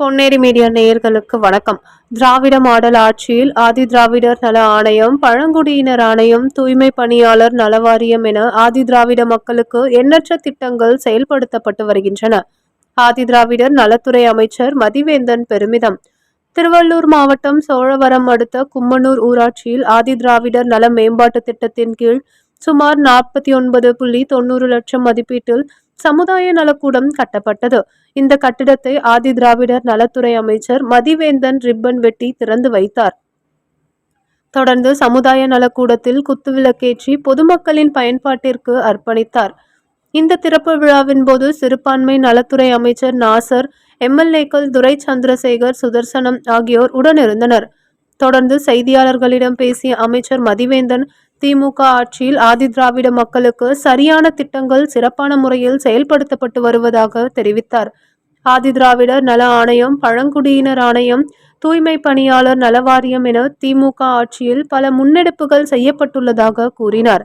Ponneri media நேயர்களுக்கு வணக்கம். திராவிட model ஆட்சியில் ஆதி திராவிடர் நல ஆணையம் பழங்குடியினர் ஆணையம் தூய்மை பணியாளர் நல வாரியம் என ஆதி திராவிட மக்களுக்கு எண்ணற்ற திட்டங்கள் செயல்படுத்தப்பட்டு வருகின்றன. ஆதி திராவிடர் நலத்துறை அமைச்சர் மதிவேந்தன் பெருமிதம். திருவள்ளூர் மாவட்டம் சோழவரம் அடுத்த கும்மனூர் ஊராட்சியில் ஆதி திராவிடர் நல மேம்பாட்டு திட்டத்தின் கீழ் சுமார் நாற்பத்தி ஒன்பது புள்ளி தொண்ணூறு லட்சம் மதிப்பீட்டில் சமுதாய நலக்கூடம் கட்டப்பட்டது. இந்த கட்டிடத்தை ஆதி திராவிடர் நலத்துறை அமைச்சர் மதிவேந்தன் ரிப்பன் வெட்டி திறந்து வைத்தார். தொடர்ந்து சமுதாய நலக்கூடத்தில் குத்துவிளக்கேற்றி பொதுமக்களின் பயன்பாட்டிற்கு அர்ப்பணித்தார். இந்த திறப்பு விழாவின் போது சிறுபான்மை நலத்துறை அமைச்சர் நாசர் எம்எல்ஏக்கள் துரை சந்திரசேகர் சுதர்சனம் ஆகியோர் உடனிருந்தனர். தொடர்ந்து செய்தியாளர்களிடம் பேசிய அமைச்சர் மதிவேந்தன் திமுக ஆட்சியில் ஆதி திராவிட மக்களுக்கு சரியான திட்டங்கள் சிறப்பான முறையில் செயல்படுத்தப்பட்டு வருவதாக தெரிவித்தார். ஆதி திராவிடர் நல ஆணையம் பழங்குடியினர் ஆணையம் தூய்மை பணியாளர் நலவாரியம் என திமுக ஆட்சியில் பல முன்னெடுப்புகள் செய்யப்பட்டுள்ளதாக கூறினார்.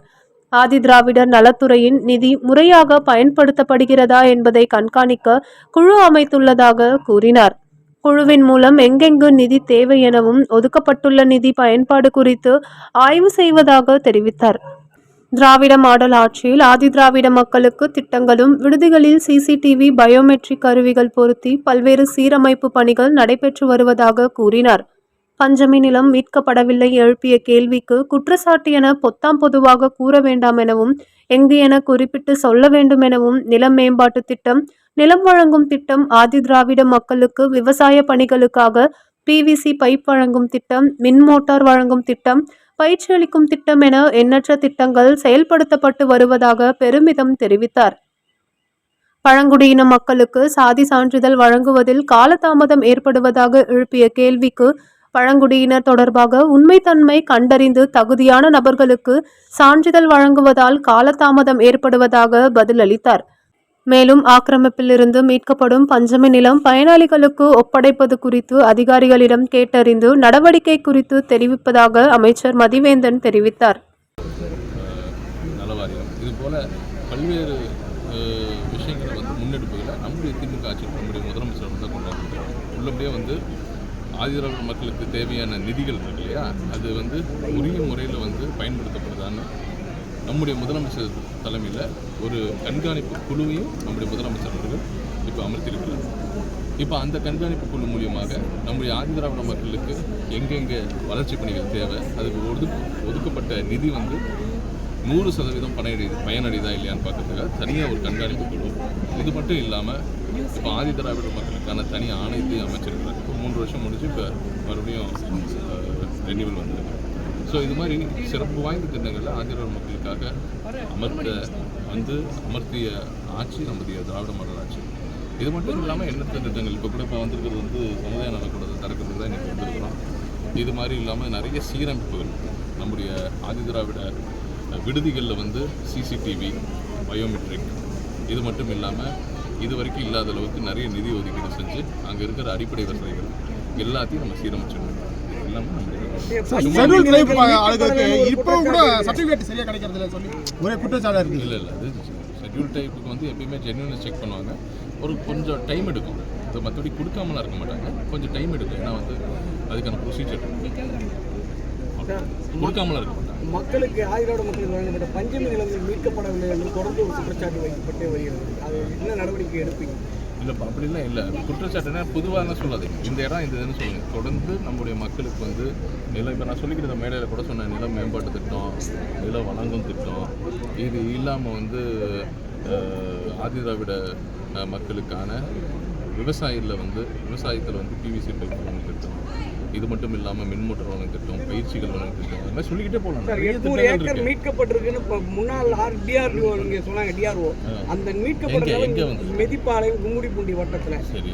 ஆதி திராவிடர் நலத்துறையின் நிதி முறையாக பயன்படுத்தப்படுகிறதா என்பதை கண்காணிக்க குழு அமைத்துள்ளதாக கூறினார். குழுவின் மூலம் எங்கெங்கு நிதி தேவை எனவும் ஒதுக்கப்பட்டுள்ள நிதி பயன்பாடு குறித்து ஆய்வு செய்வதாக தெரிவித்தார். திராவிட மாடல் ஆட்சியில் ஆதி திராவிட மக்களுக்கு திட்டங்களும் விடுதிகளில் சிசிடிவி பயோமெட்ரிக் கருவிகள் பொருத்தி பல்வேறு சீரமைப்பு பணிகள் நடைபெற்று வருவதாக கூறினார். பஞ்சமி நிலம் மீட்கப்படவில்லை எழுப்பிய கேள்விக்கு குற்றச்சாட்டு என பொத்தாம் பொதுவாக கூற வேண்டாம் எனவும் எங்கு என குறிப்பிட்டு சொல்ல வேண்டும் எனவும் நிலம் மேம்பாட்டு திட்டம் நிலம் வழங்கும் திட்டம் ஆதி திராவிட மக்களுக்கு விவசாய பணிகளுக்காக பிவிசி பைப் வழங்கும் திட்டம் மின் மோட்டார் வழங்கும் திட்டம் பயிற்சி அளிக்கும் திட்டம் என எண்ணற்ற திட்டங்கள் செயல்படுத்தப்பட்டு வருவதாக பெருமிதம் தெரிவித்தார். பழங்குடியின மக்களுக்கு சாதி சான்றிதழ் வழங்குவதில் காலதாமதம் ஏற்படுவதாக எழுப்பிய கேள்விக்கு பழங்குடியினர் தொடர்பாக உண்மைத்தன்மை கண்டறிந்து தகுதியான நபர்களுக்கு சான்றிதழ் வழங்குவதால் காலதாமதம் ஏற்படுவதாக பதிலளித்தார். மேலும் ஆக்கிரமிப்பிலிருந்து மீட்கப்படும் பஞ்சமி நிலம் பயனாளிகளுக்கு ஒப்படைப்பது குறித்து அதிகாரிகளிடம் கேட்டறிந்து நடவடிக்கை குறித்து தெரிவிப்பதாக அமைச்சர் மதிவேந்தன் தெரிவித்தார். பல்வேறு விஷயங்களை வந்து முன்னெடுப்புகளை நம்முடைய திமுக ஆட்சியில் நம்முடைய முதலமைச்சர் வந்து கொண்டு உள்ளபடியே வந்து ஆதிதிராவிட மக்களுக்கு தேவையான நிதிகள் இருக்கு இல்லையா? அது வந்து உரிய முறையில் வந்து பயன்படுத்தப்படுதான்னு நம்முடைய முதலமைச்சர் தலைமையில் ஒரு கண்காணிப்பு குழுவையும் நம்முடைய முதலமைச்சர் அவர்கள் இப்போ அமர்த்தியிருக்கிறார். இப்போ அந்த கண்காணிப்பு குழு மூலியமாக நம்முடைய ஆதிதிராவிட மக்களுக்கு எங்கெங்கே வளர்ச்சி பணிகள் தேவை அதுக்கு ஒதுக்கு ஒதுக்கப்பட்ட நிதி வந்து நூறு சதவீதம் பயனடை பயனடைதா இல்லையான்னு பார்க்கறதுக்காக தனியாக ஒரு கண்காணிப்பு குழு. இது மட்டும் இல்லாமல் இப்போ ஆதி திராவிட மக்களுக்கான தனி ஆணையத்தையும் அமைச்சிருக்கிறார் இப்போ மூன்று வருஷம் முடிஞ்சு இப்போ மறுபடியும் ரெனிவல் வந்திருக்கு. ஸோ இது மாதிரி சிறப்பு வாய்ந்த திட்டங்களில் ஆதி திராவிட மக்களுக்காக அமர்த்த வந்து அமர்த்திய ஆட்சி நம்முடைய திராவிட மாடல் ஆட்சி. இது மட்டும் இல்லாமல் எண்ணற்ற திட்டங்கள். இப்போ கூட இப்போ வந்திருக்கிறது வந்து சமுதாய நலக்கூடத்தை திறக்கிறதுக்கு தான் இன்றைக்கி வந்திருக்கிறோம். இது மாதிரி இல்லாமல் நிறைய சீரமைப்புகள் நம்முடைய ஆதி திராவிட விடுதிகளில் வந்து சிசிடிவி பயோமெட்ரிக் இது மட்டும் இல்லாமல் இது வரைக்கும் இல்லாத அளவுக்கு நிறைய நிதி ஒதுக்கீடு செஞ்சு அங்கே இருக்கிற அடிப்படை வசதிகள் எல்லாத்தையும் நம்ம சீரமைச்சிடணும் ஷெட்யூல் டைப்புக்கு வந்து எப்பயுமே ஜென்யூனை செக் பண்ணுவாங்க. ஒரு கொஞ்சம் டைம் எடுக்கும். மற்றபடி கொடுக்காமலாம் இருக்க மாட்டாங்க. கொஞ்சம் டைம் எடுக்கும். ஏன்னா வந்து அதுக்கான ப்ரொசீஜர் இருக்க மாட்டாங்க. மக்களுக்கு ஆயிரோட மக்களுக்கு வழங்கப்பட்ட பஞ்சமி நிலங்கள் மீட்கப்படவில்லை என்று தொடர்ந்து ஒரு குற்றச்சாட்டு வைக்கப்பட்டே வருகிறது. அது என்ன நடவடிக்கை எடுப்பீங்க? இல்லைப்பா அப்படிலாம் இல்லை. குற்றச்சாட்டுனா பொதுவாக சொல்லாதீங்க. இந்த இடம் இந்த இதுன்னு சொல்லுங்கள் தொடர்ந்து நம்முடைய மக்களுக்கு வந்து நிலம் இப்போ நான் சொல்லிக்கிற மேடையில் கூட சொன்னேன். நில மேம்பாட்டு திட்டம் நில வழங்கும் திட்டம் இது இல்லாமல் வந்து ஆதிதிராவிட மக்களுக்கான விவசாயியில் வந்து விவசாயத்தில் வந்து பிவிசி பைப் வழங்கும் திட்டம். இது மட்டும் இல்லாமல் மின் மோட்டர் வழங்கும் திட்டம் பயிற்சிகள் வழங்கும் திட்டம் அது மாதிரி சொல்லிக்கிட்டே போகலாம் சார் எட்நூறு ஏக்கர் மீட்கப்பட்டிருக்குன்னு இப்போ முன்னாள் ஆர் டிஆர்ஓ இங்கே சொன்னாங்க டிஆர்ஓ அந்த மீட்கப்பட்ட? மெதிப்பாளையம் கும்முடிப்பூண்டி வட்டத்தில். சரி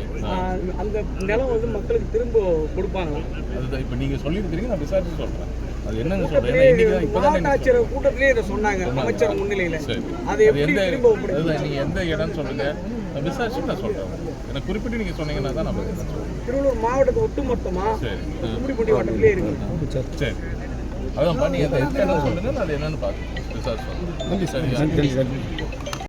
அந்த நிலம் வந்து மக்களுக்கு திரும்ப கொடுப்பாங்களா அதுதான் இப்போ நீங்கள் சொல்லியிருக்கிறீங்க நான் விசாரிச்சு சொல்கிறேன் அது என்னங்க சொல்கிறேன் ஏன்னா இன்னைக்கு தான் இப்போ மாவட்ட ஆட்சியர் கூட்டத்திலே இதை சொன்னாங்க அமைச்சர் முன்னிலையில். சரி. அதை எப்படி நீங்கள் எந்த இடம்னு சொல்லுங்க. நான் விசாரிச்சு நான் சொல்கிறேன் எனக்கு குறிப்பிட்டு நீங்கள் சொன்னீங்கன்னா தான் சொல்றேன். திருவள்ளூர் மாவட்டத்தை ஒட்டுமொத்தமா. கும்முடிப்பூண்டி வட்டத்திலே இருக்கு. சரி. அதான் பண்ணி எந்த இடம் சொல்லுங்க அது என்னன்னு பார்த்து விசாரிச்சு சொல்றேன் சரியா